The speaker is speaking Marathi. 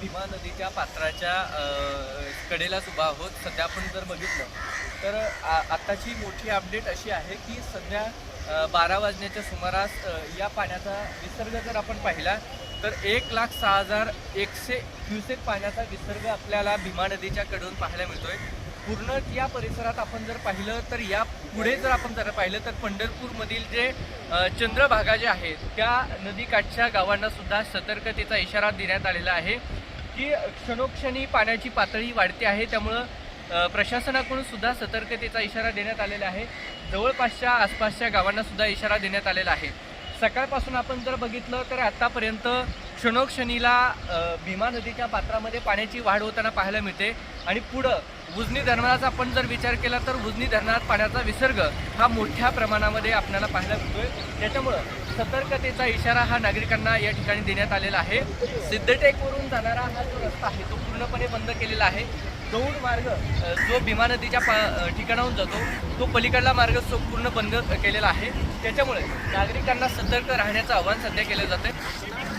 भीमा नदीच्या पात्राच्या कडेला कडेलाच उभा आहोत. सध्या आपण जर बघितलं तर आ- आत्ताची मोठी अपडेट अशी आहे की सध्या बारा वाजण्याच्या सुमारास या पाण्याचा विसर्ग जर आपण पाहिला तर एक लाख सहा हजार एकशे क्युसेक पाण्याचा विसर्ग आपल्याला भीमा नदीच्या कडून पाहायला मिळतोय. पूर्ण या परिसरात आपण जर पाहिलं तर या पुढे जर आपण जर पाहिलं तर पंढरपूरमधील जे चंद्रभागा जे आहेत त्या नदीकाठच्या गावांना सुद्धा सतर्कतेचा इशारा देण्यात आलेला आहे. की क्षणोक्षणी पाण्याची पातळी वाढते आहे त्यामुळं प्रशासनाकडून सुद्धा सतर्कतेचा इशारा देण्यात आलेला आहे. जवळपासच्या आसपासच्या गावांना सुद्धा इशारा देण्यात आलेला आहे. सकाळपासून आपण जर बघितलं तर आत्तापर्यंत क्षणोक्षणीला भीमा नदीच्या पात्रामध्ये पाण्याची वाढ होताना पाहायला मिळते. आणि पुढं उजनी धरणाचा आपण जर विचार केला तर उजनी धरणात पाण्याचा विसर्ग हा मोठ्या प्रमाणामध्ये आपल्याला पाहायला मिळतोय. त्याच्यामुळं सतर्कतेचा इशारा हा नागरिकांना या ठिकाणी देण्यात आलेला आहे. सिद्धटेकवरून जाणारा हा जो रस्ता आहे तो पूर्णपणे बंद केलेला आहे. दौड मार्ग जो भीमा नदीच्या पा ठिकाणाहून जातो तो पलीकडला मार्ग सो पूर्ण बंद केलेला आहे. त्याच्यामुळे नागरिकांना सतर्क राहण्याचं आवाहन सध्या केलं जातं